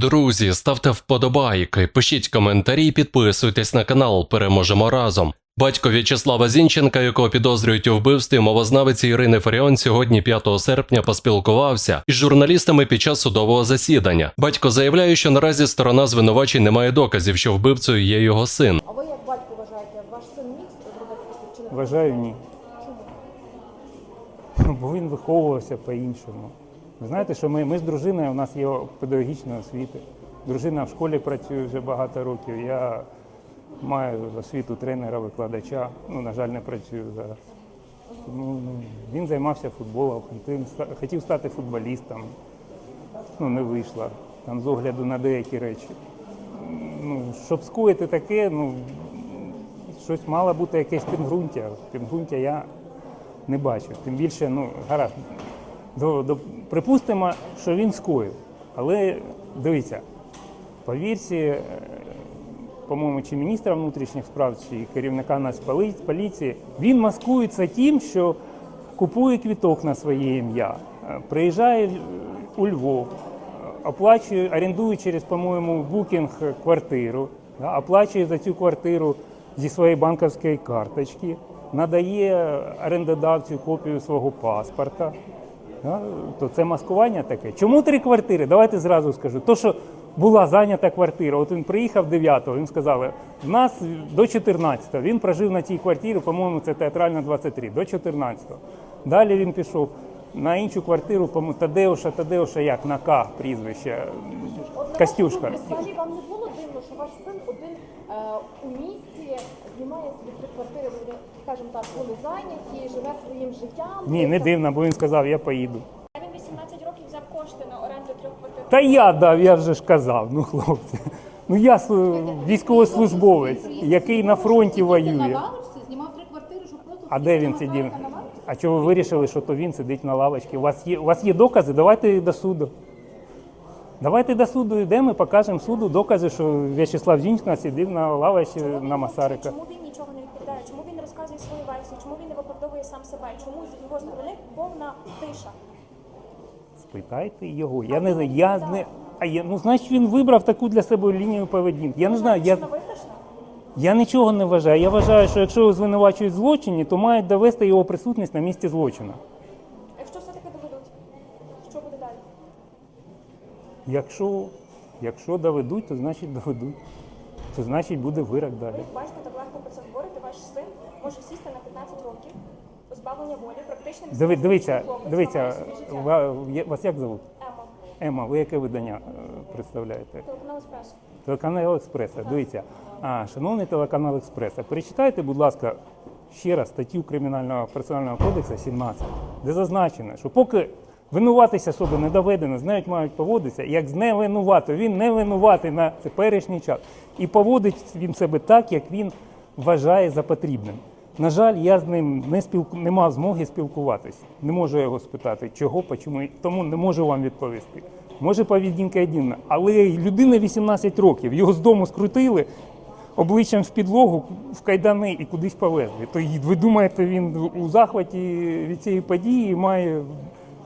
Друзі, ставте вподобайки, пишіть коментарі, підписуйтесь на канал. Переможемо разом. Батько В'ячеслава Зінченка, якого підозрюють у вбивстві мовознавиці Ірини Фаріон, сьогодні 5 серпня поспілкувався із журналістами під час судового засідання. Батько заявляє, що наразі сторона звинувачень не має доказів, що вбивцею є його син. А ви як батько вважаєте, ваш син міг зробити чи не Вважаю, ні. Чому? Бо він виховувався по-іншому. Ви знаєте, що ми, ми з дружиною, у нас є педагогічна освіта. Дружина в школі працює вже багато років. Я маю освіту тренера, викладача. Ну, на жаль, не працюю зараз. Ну, він займався футболом, хотів, хотів стати футболістом. Ну, не вийшло. Там з огляду на деякі речі. Ну, щоб скоїти таке, ну, щось мало бути якесь підґрунтя. Підґрунтя я не бачу. Тим більше, ну, гаразд. Припустимо, що він скоїв. Але дивіться, по вірсі, е, по-моєму, чи міністра внутрішніх справ, чи керівника Нацполіції, він маскується тим, що купує квіток на своє ім'я, е, приїжджає е, у Львов, е, оплачує, орендує через, по-моєму, букінг е, квартиру, оплачує за цю квартиру зі своєї банківської карточки, надає орендодавцю копію свого паспорта. То це маскування таке. Чому три квартири? Давайте зразу скажу. То, що була зайнята квартира, от він приїхав 9-го, він сказав, в нас до 14-го. Він прожив на цій квартирі, по-моєму, це театральна 23, до 14-го. Далі він пішов на іншу квартиру, по-моєму, Тадеуша, Тадеуша як на К прізвище, Костюшка. вашу Взагалі вам не було дивно, що ваш син один е, у місті знімає собі три квартири, вони, скажімо так, вони зайняті, живе своїм життям. Ні, не дивно, бо він сказав, я поїду. А Він 18 років взяв кошти на оренду трьох квартир. Та я дав, я вже ж казав, ну хлопці. Ну я с- військовослужбовець, який на фронті воює. На лавочці знімав три квартири, щоб просто А де він сидів? А чого ви вирішили, що то він сидить на лавочці? У вас є, у вас є докази? Давайте до суду. Давайте до суду йдемо і покажемо суду докази, що В'ячеслав Зінченко сидів на Чому він на мовчить? Масарика. Чому він нічого не відповідає? Чому він не розказує свою версію? Чому він не виправдовує сам себе? Чому з його сторони повна тиша? Спитайте його. Я не знаю, я не. А я, ну, значить, він вибрав таку для себе лінію поведінки. Я не знаю, я, я нічого не вважаю. Я вважаю, що якщо його звинувачують в злочині, то мають довести його присутність на місці злочину. Якщо все-таки доведуть, що буде далі? Якщо, якщо доведуть, то значить доведуть. То значить буде вирок далі. Ви так легко про це говорите, ваш син може сісти на 15 років, позбавлення волі, практично Диви, дивіться, дивіться, вас як зовут? Ема, Ема, ви яке видання е, представляєте? телеканал «Еспресо». Телеканал Експреса. Дивіться. А, шановний телеканал Експреса, перечитайте, будь ласка, ще раз статтю Кримінального процесуального кодексу 17, де зазначено, що поки винуватись особи не доведено, з нею мають поводитися, як з невинувато. Він не винуватий на теперішній час. І поводить він себе так, як він вважає за потрібним. На жаль, я з ним не спілку не мав змоги спілкуватись. Не можу його спитати, чого, почому, тому не можу вам відповісти. Може, поведінка єдина, але людина 18 років, його з дому скрутили обличчям в підлогу, в кайдани і кудись повезли. То ви думаєте, він у захваті від цієї події має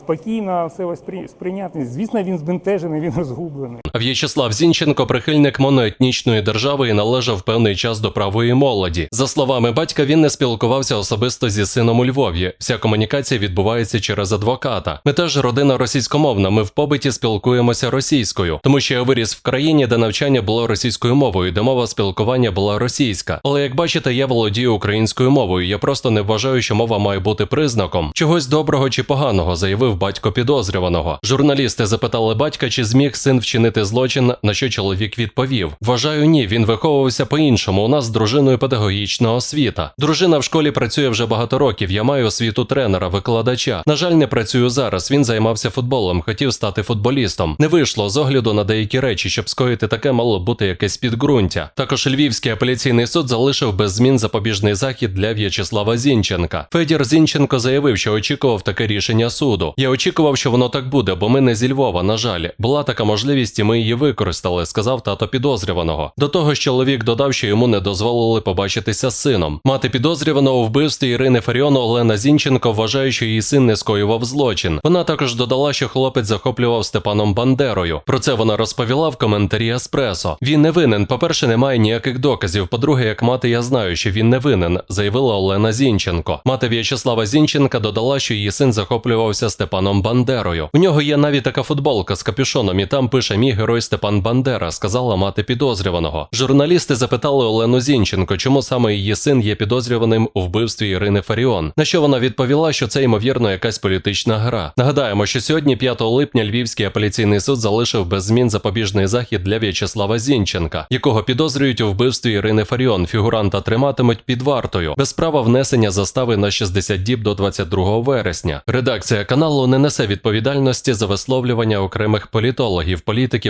спокійно все сприйняти? Звісно, він збентежений, він розгублений. В'ячеслав Зінченко прихильник моноетнічної держави і належав певний час до правої молоді. За словами батька, він не спілкувався особисто зі сином у Львові. Вся комунікація відбувається через адвоката. Ми теж родина російськомовна. Ми в побиті спілкуємося російською, тому що я виріс в країні, де навчання було російською мовою, де мова спілкування була російська. Але як бачите, я володію українською мовою. Я просто не вважаю, що мова має бути признаком чогось доброго чи поганого, заявив батько підозрюваного. Журналісти запитали батька, чи зміг син вчинити злочин, на що чоловік відповів: Вважаю, ні, він виховувався по-іншому. У нас з дружиною педагогічна освіта. Дружина в школі працює вже багато років. Я маю освіту тренера, викладача. На жаль, не працюю зараз. Він займався футболом, хотів стати футболістом. Не вийшло з огляду на деякі речі, щоб скоїти таке, мало бути якесь підґрунтя. Також Львівський апеляційний суд залишив без змін запобіжний захід для В'ячеслава Зінченка. Федір Зінченко заявив, що очікував таке рішення суду. Я очікував, що воно так буде, бо ми не зі Львова. На жаль, була така можливість, і ми її використали, сказав тато підозрюваного. До того ж, чоловік додав, що йому не дозволили побачитися з сином. Мати підозрюваного у вбивстві Ірини Фаріон Олена Зінченко вважає, що її син не скоював злочин. Вона також додала, що хлопець захоплював Степаном Бандерою. Про це вона розповіла в коментарі Еспресо. Він не винен. По-перше, немає ніяких доказів. По-друге, як мати, я знаю, що він не винен, заявила Олена Зінченко. Мати В'ячеслава Зінченка додала, що її син захоплювався Степаном Бандерою. У нього є навіть така футболка з капюшоном, і там пише мій герой Степан Бандера, сказала мати підозрюваного. Журналісти запитали Олену Зінченко, чому саме її син є підозрюваним у вбивстві Ірини Фаріон. На що вона відповіла, що це ймовірно якась політична гра. Нагадаємо, що сьогодні, 5 липня, Львівський апеляційний суд залишив без змін запобіжний захід для В'ячеслава Зінченка, якого підозрюють у вбивстві Ірини Фаріон. Фігуранта триматимуть під вартою без права внесення застави на 60 діб до 22 вересня. Редакція каналу не несе відповідальності за висловлювання окремих політологів, політиків,